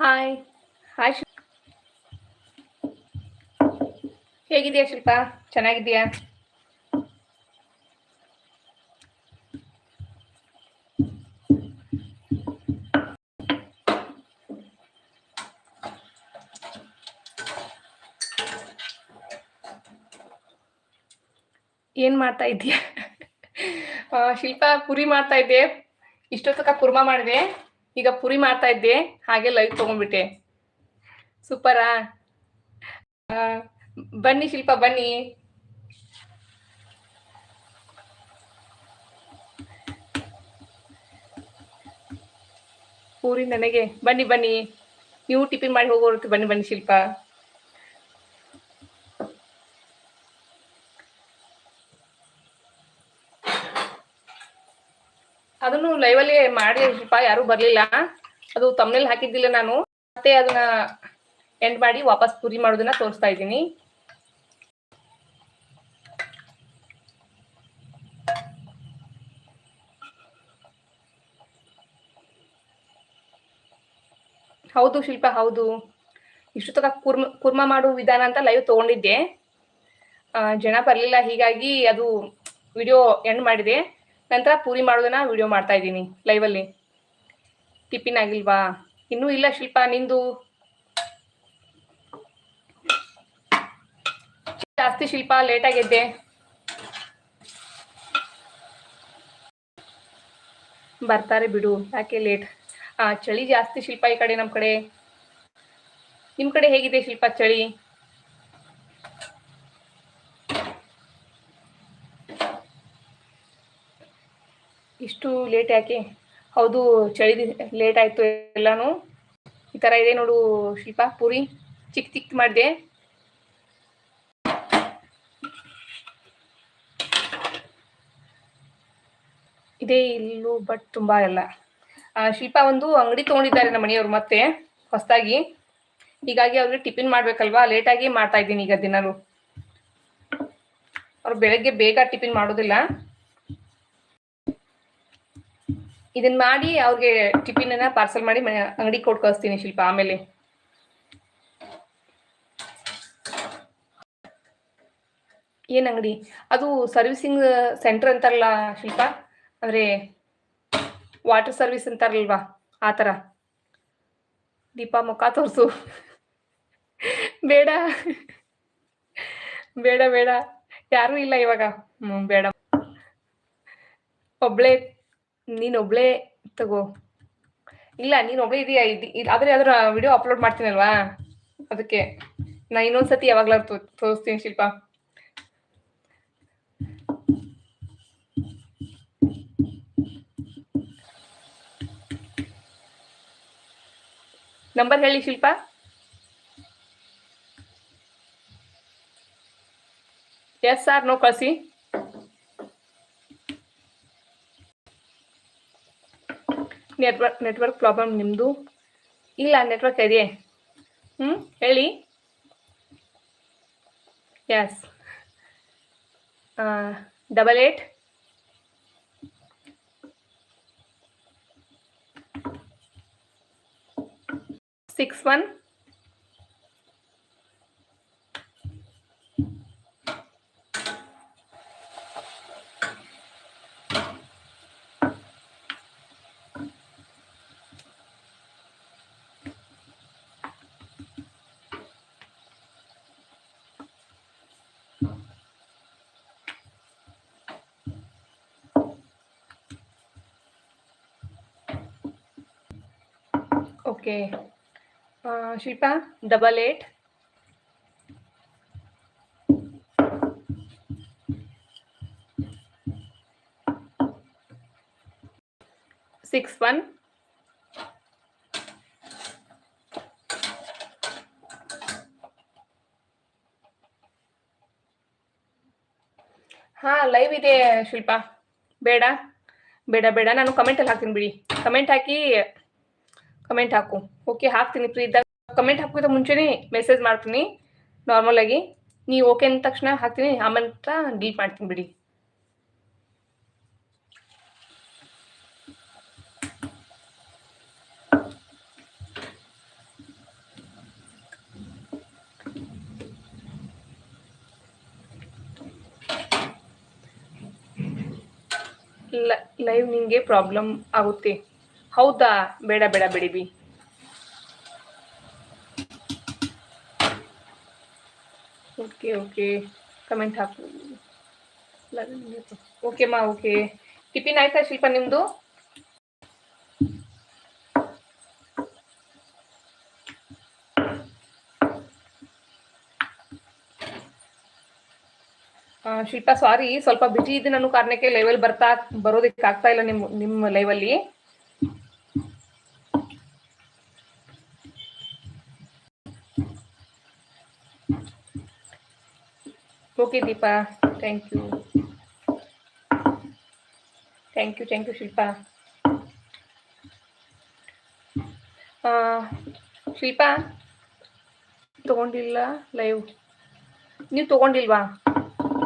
Hi hi ಹೇಗಿದೆಯಾ ಶಿಲ್ಪ? ಚೆನ್ನಾಗಿದೆಯಾ ಏನ್ ಮಾಡ್ತಾ ಇದ್ದೀಯ? ಆ, ಶಿಲ್ಪ ಪುರಿ ಮಾಡ್ತಾ ಇದ್ದೆ. ಇಷ್ಟೊತ್ತಕ ಕುರ್ಮಾ ಮಾಡಿದೆ. ಈಗ ಪುರಿ ಮಾಡ್ತಾ ಇದ್ದೆ, ಹಾಗೆ ಲೈವ್ ತಗೊಂಡ್ಬಿಟ್ಟೆ. ಸೂಪರಾ ಬನ್ನಿ ಶಿಲ್ಪ, ಬನ್ನಿ. ಪೂರಿ ನನಗೆ. ಬನ್ನಿ ಬನ್ನಿ. ನೀವು ಟಿಫಿನ್ ಮಾಡಿ ಹೋಗೋರು ಬನ್ನಿ ಬನ್ನಿ ಶಿಲ್ಪ. ಅದನ್ನು ಲೈವಲ್ಲಿ ಮಾಡಿ ಶಿಲ್ಪ ಯಾರು ಬರ್ಲಿಲ್ಲ. ಅದು ತಮ್ಮನೇಲಿ ಹಾಕಿದ್ದಿಲ್ಲ ನಾನು. ಮತ್ತೆ ಅದನ್ನ ಎಂಡ್ ಮಾಡಿ ವಾಪಸ್ ಪುರಿ ಮಾಡೋದನ್ನ ತೋರಿಸ್ತಾ ಇದ್ದೀನಿ. ಹೌದು ಶಿಲ್ಪ, ಹೌದು. ಇಷ್ಟು ತಕ ಕುರ್ಮ ಕುರ್ಮ ಮಾಡುವ ವಿಧಾನ ಅಂತ ಲೈವ್ ತಗೊಂಡಿದ್ದೆ. ಜನ ಬರಲಿಲ್ಲ, ಹೀಗಾಗಿ ಅದು ವಿಡಿಯೋ ಎಂಡ್ ಮಾಡಿದೆ. ನಂತರ ಪೂರಿ ಮಾಡೋದನ್ನ ವಿಡಿಯೋ ಮಾಡ್ತಾ ಇದ್ದೀನಿ ಲೈವಲ್ಲಿ ಟಿಫಿನ್ ಆಗಿಲ್ವಾ? ಇನ್ನೂ ಇಲ್ಲ ಶಿಲ್ಪ, ನಿಂದು? ಜಾಸ್ತಿ ಶಿಲ್ಪ ಲೇಟ್ ಆಗಿದ್ದೆ. ಬರ್ತಾರೆ ಬಿಡು, ಯಾಕೆ ಲೇಟ್ ಚಳಿ ಜಾಸ್ತಿ ಶಿಲ್ಪ ಈ ಕಡೆ ನಮ್ಮ ಕಡೆ. ನಿಮ್ಮ ಕಡೆ ಹೇಗಿದೆ ಶಿಲ್ಪ ಚಳಿ? ಇಷ್ಟು ಲೇಟ್ ಯಾಕೆ? ಹೌದು ಚಳಿ ಲೇಟ್ ಆಯ್ತು ಎಲ್ಲಾನು. ಈ ತರ ಇದೆ ನೋಡು ಶಿಲ್ಪ, ಪೂರಿ ಚಿಕ್ಕ ಚಿಕ್ಕ ಮಾಡಿದೆ. ಇದೇ ಇಲ್ಲೂ ಬಟ್ ತುಂಬಾ ಎಲ್ಲ. ಶಿಲ್ಪ ಒಂದು ಅಂಗಡಿ ತೊಗೊಂಡಿದ್ದಾರೆ ನಮ್ಮ ಮನೆಯವರು ಮತ್ತೆ, ಹೊಸದಾಗಿ. ಹೀಗಾಗಿ ಅವ್ರಿಗೆ ಟಿಫಿನ್ ಮಾಡ್ಬೇಕಲ್ವಾ? ಲೇಟಾಗಿ ಮಾಡ್ತಾ ಇದ್ದೀನಿ ಈಗ ದಿನರು ಅವ್ರು ಬೆಳಗ್ಗೆ ಬೇಗ ಟಿಫಿನ್ ಮಾಡೋದಿಲ್ಲ. ಇದನ್ನ ಮಾಡಿ ಅವ್ರಿಗೆ ಟಿಫಿನ್ ಅನ್ನ ಪಾರ್ಸಲ್ ಮಾಡಿ ಅಂಗಡಿ ಕೊಟ್ಟು ಕಳಿಸ್ತೀನಿ ಶಿಲ್ಪ, ಆಮೇಲೆ. ಏನ್ ಅಂಗಡಿ? ಅದು ಸರ್ವಿಸಿಂಗ್ ಸೆಂಟರ್ ಅಂತಾರಲ್ಲ ಶಿಲ್ಪ? ಅಂದ್ರೆ ವಾಟರ್ ಸರ್ವಿಸ್ ಅಂತಾರಲ್ವಾ? ಆತರ ದೀಪ ಮುಖ ತೋರಿಸು. ಬೇಡ. ಬೇಡ ಬೇಡ. ಯಾರು ಇಲ್ಲ ಇವಾಗ. ಹ್ಮ್, ಬೇಡ. ಒಬ್ಳೆ ನೀನ್ ಒಬ್ಳೆ ತಗೋ. ಇಲ್ಲ, ನೀನ್ ಇದೆಯಾ ಆದ್ರೆ ಅದರ ವಿಡಿಯೋ ಅಪ್ಲೋಡ್ ಮಾಡ್ತೀನಲ್ವಾ? ಅದಕ್ಕೆ. ನಾ ಇನ್ನೊಂದ್ಸತಿ ಯಾವಾಗ್ಲಾದ್ರು ತೋ- ತೋರಿಸ್ತೀನಿ ಶಿಲ್ಪ. ನಂಬರ್ ಹೇಳಿ ಶಿಲ್ಪ. ಎಸ್ ಆರ್ ನೋ ಕಳಿಸಿ. ನೆಟ್ವರ್ಕ್ ನೆಟ್ವರ್ಕ್ ಪ್ರಾಬ್ಲಮ್ ನಿಮ್ಮದು ಇಲ್ಲ ನೆಟ್ವರ್ಕ್ ಇದೆ ಹ್ಞೂ ಹೇಳಿ. S double eight six one okay Shilpa double eight six one ಹಾ ಲೈವ್ ಇದೆ, ಶಿಲ್ಪ. ಬೇಡ. ಬೇಡ ಬೇಡ. ನಾನು ಕಮೆಂಟಲ್ಲಿ ಹಾಕ್ತೀನಿ ಬಿಡಿ. ಕಮೆಂಟ್ ಹಾಕಿ कमेंट हाको ओके हाँ कमेंट हाक मुंचे मेसेज मतनी नार्मल नहीं ओके तक हाँती आम डीटी बिड़ी लाइव प्रॉब्लम आगते ಹೌದಾ? ಬೇಡ ಬೇಡ ಬಿಡಿ ಬಿ ಓಕೆ ಓಕೆ. ಕಮೆಂಟ್ ಹಾಕು. ಓಕೆ ಮಾ, ಓಕೆ. ಟಿಫಿನ್ ಆಯ್ತಾ ಶಿಲ್ಪ ನಿಮ್ದು? ಶಿಲ್ಪ ಸಾರಿ ಸ್ವಲ್ಪ ಬಿಜಿ ಇದೆ ನಾನು ಕಾರಣಕ್ಕೆ ಲೈವಲ್ಲಿ ಬರ್ತಾ ಬರೋದಕ್ಕೆ ಆಗ್ತಾ ಇಲ್ಲ ನಿಮ್ಮ ನಿಮ್ಮ ಲೈವಲ್ಲಿ okay thank you thank you thank you Shilpa ಆ, ಶಿಲ್ಪಾ ತಗೊಂಡಿಲ್ಲ ಲೈವ್ ನೀವು ತಗೊಂಡಿಲ್ವಾ?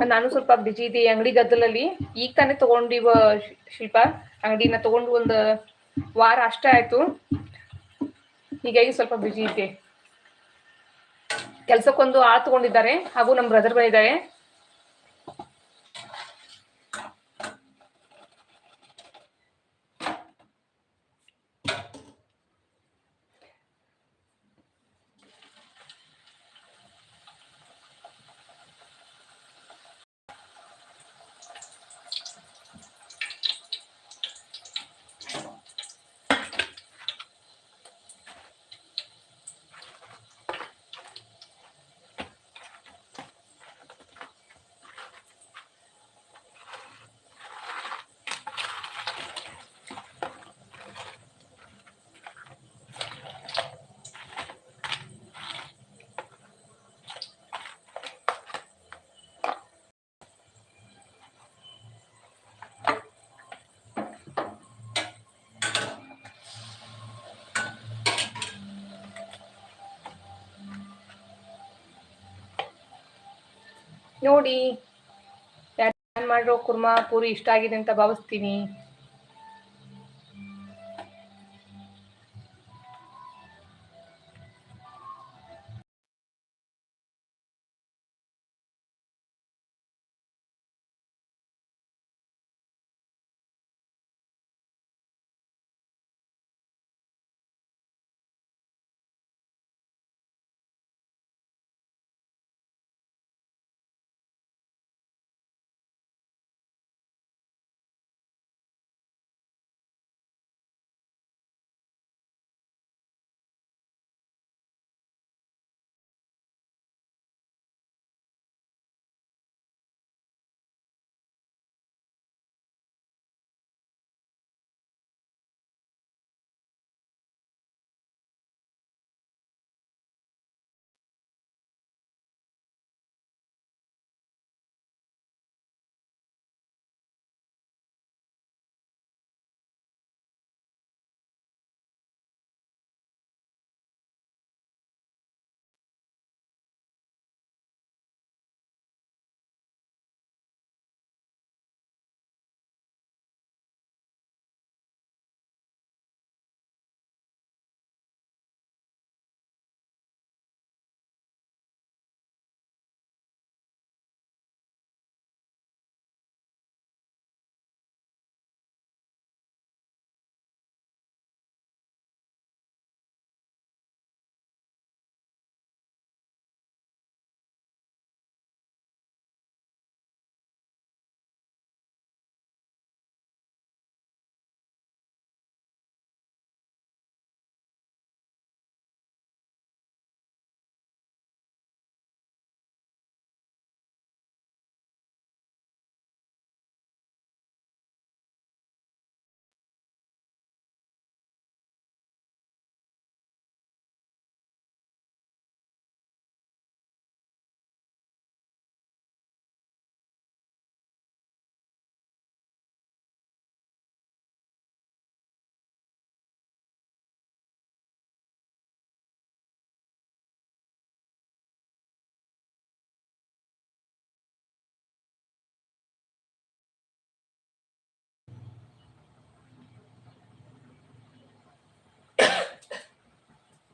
ನಾನು ಸ್ವಲ್ಪ ಬಿಜಿ ಇದೆ ಅಂಗಡಿ ಗದ್ದಲಲ್ಲಿ ಈಗ ತಾನೇ ತಗೊಂಡಿವ ಶಿಲ್ಪ. ಅಂಗಡಿನ ತಗೊಂಡು ಒಂದು ವಾರ ಅಷ್ಟೇ ಆಯ್ತು. ಹೀಗಾಗಿ ಸ್ವಲ್ಪ ಬಿಜಿ ಇದೆ ಕೆಲ್ಸಕ್ಕೊಂದು ಆಳ್ ತಗೊಂಡಿದ್ದಾರೆ. ಹಾಗೂ ನಮ್ಮ ಬ್ರದರ್ ಬಂದಿದ್ದಾರೆ ನೋಡಿ ಏನ್ ಮಾಡಿರೋ ಕುರ್ಮಾ ಪೂರಿ ಇಷ್ಟ ಆಗಿದೆ ಅಂತ ಭಾವಿಸ್ತೀನಿ.